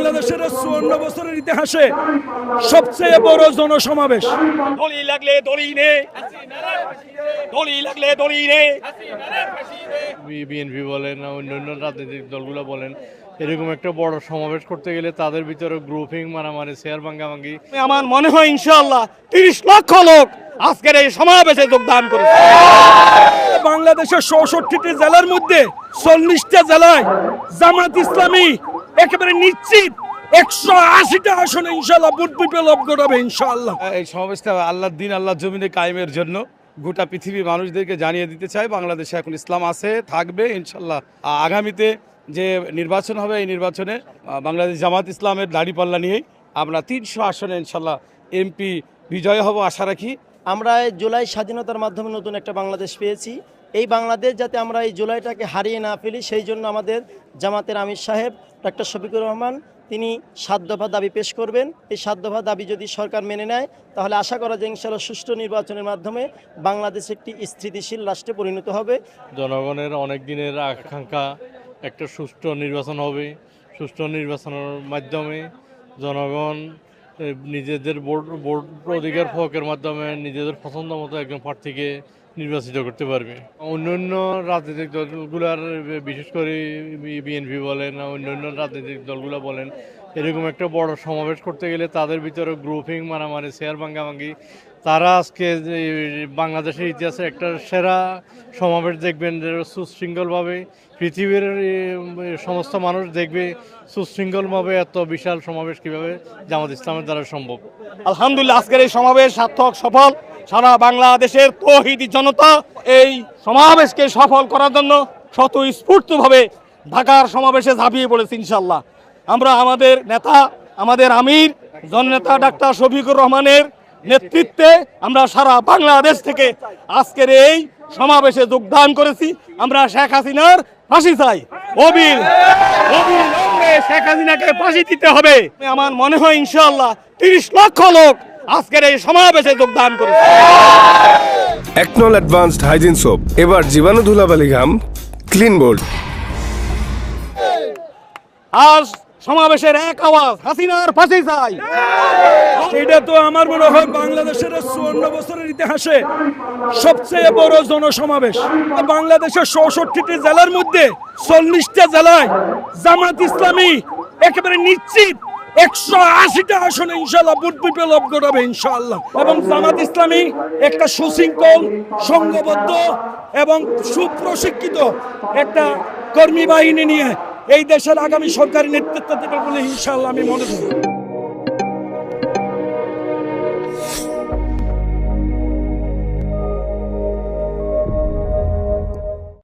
বাংলাদেশের চুয়ান্ন বছরের ইতিহাসে সবচেয়ে বড় জনসমাবেশ। দড়ি লাগলে দড়ি নে। দড়ি লাগলে দড়ি নে। বিএনপি বলেন অন্যান্য রাজনৈতিক দলগুলো বলেন এরকম একটা বড় সমাবেশ করতে গেলে তাদের ভিতরে গ্রুপিং মারামারি শেয়ার ভাঙ্গাভাঙ্গি। আমার মনে হয় ইনশাআল্লাহ তিরিশ লক্ষ লোক আজকের এই সমাবেশে যোগদান করেছে। বাংলাদেশের চৌষট্টিটি জেলার মধ্যে চল্লিশটা জেলায় জামাত ইসলামী একেবারে নিশ্চিত। একশো আশিটা আসনে ইনশাল্লাহ বুট বিপ্লব ঘটাবে ইনশাল্লাহ এই সমাবেশটা আল্লাহর দিন আল্লাহ জমিনে কায়েমের জন্য গোটা পৃথিবীর মানুষদেরকে জানিয়ে দিতে চাই। বাংলাদেশে এখন ইসলাম আছে থাকবে ইনশাল্লাহ আগামীতে যে নির্বাচন হবে এই নির্বাচনে বাংলাদেশ জামাত ইসলামের দাড়িপাল্লা নিয়েই আমরা তিনশো আসনে ইনশাল্লাহ এমপি বিজয় হব আশা রাখি। আমরা জুলাই স্বাধীনতার মাধ্যমে নতুন একটা বাংলাদেশ পেয়েছি। এই বাংলাদেশ যাতে আমরা এই জুলাইটাকে হারিয়ে না ফেলি, সেই জন্য আমাদের জামাতের আমির সাহেব, ডাক্তার শফিকুর রহমান, তিনি সাত দফা দাবি পেশ করবেন। এই সাত দফা দাবি যদি সরকার মেনে নেয়, তাহলে আশা করা যায় ইনশাল্লাহ সুষ্ঠু নির্বাচনের মাধ্যমে বাংলাদেশ একটি স্থিতিশীল রাষ্ট্রে পরিণত হবে। জনগণের অনেক দিনের আকাঙ্ক্ষা, একটা সুষ্ঠু নির্বাচন হবে। সুষ্ঠু নির্বাচনের মাধ্যমে জনগণ নিজেদের ভোট ভোট অধিকার প্রয়োগের মাধ্যমে নিজেদের পছন্দ মতো একজন প্রার্থীকে নির্বাচিত করতে পারবে? অন্যান্য রাজনৈতিক দলগুলার বিশেষ করে বিএনপি বলেন অন্যান্য রাজনৈতিক দলগুলো বলেন এরকম একটা বড় সমাবেশ করতে গেলে তাদের ভিতরে গ্রুপিং মারামারি শেয়ার ভাঙ্গাভাঙ্গি তারা আজকে বাংলাদেশের ইতিহাসে একটা সেরা সমাবেশ দেখবেন সুশৃঙ্খলভাবে পৃথিবীর সমস্ত মানুষ দেখবে সুশৃঙ্খলভাবে এত বিশাল সমাবেশ কীভাবে জামাত ইসলামের দ্বারা সম্ভব। আলহামদুলিল্লাহ আজকের এই সমাবেশ সার্থক সফল। সারা বাংলাদেশের তহিদি জনতা এই সমাবেশকে সফল করার জন্য স্বতঃস্ফূর্তভাবে ঢাকার সমাবেশে ঝাঁপিয়ে পড়েছে ইনশাল্লাহ আমরা আমাদের নেতা, আমাদের আমির, জননেতা ডাক্তার শফিকুর রহমানের নেতৃত্বে আমরা সারা বাংলাদেশ থেকে আজকের এই সমাবেশে যোগদান করেছি। আমরা শেখ হাসিনার ফাঁসি চাই। অবিল শেখ হাসিনাকে ফাঁসি দিতে হবে। আমার মনে হয় ইনশাল্লাহ তিরিশ লক্ষ লোক আজকের এই সমাবেশে যোগদান করেছে। একনল অ্যাডভান্সড হাইজিন সোপ এবার জীবাণু ধুলাবালি ঘাম ক্লিন বোল্ড আজ সমাবেশের এক আওয়াজ হাসিনার ফাঁসি চাই। এটা তো আমার মনে হয় বাংলাদেশের চুয়ান্ন বছরের ইতিহাসে সবচেয়ে বড় জনসমাবেশ। বাংলাদেশের চৌষট্টিটি জেলার মধ্যে চল্লিশটা জেলায় জামাত ইসলামী একেবারে নিশ্চিত একশো আশিটা আসনে ইনশাল্লাহ বুট বিপ্লব ঘটাবে ইনশাল্লাহ এবং জামাত ইসলামী একটা সুশৃঙ্খল, সংঘবদ্ধ এবং সুপ্রশিক্ষিত একটা কর্মী বাহিনী নিয়ে এই দেশের আগামী সরকারি নেতৃত্ব দেবে বলে ইনশাল্লাহ আমি মনে করি।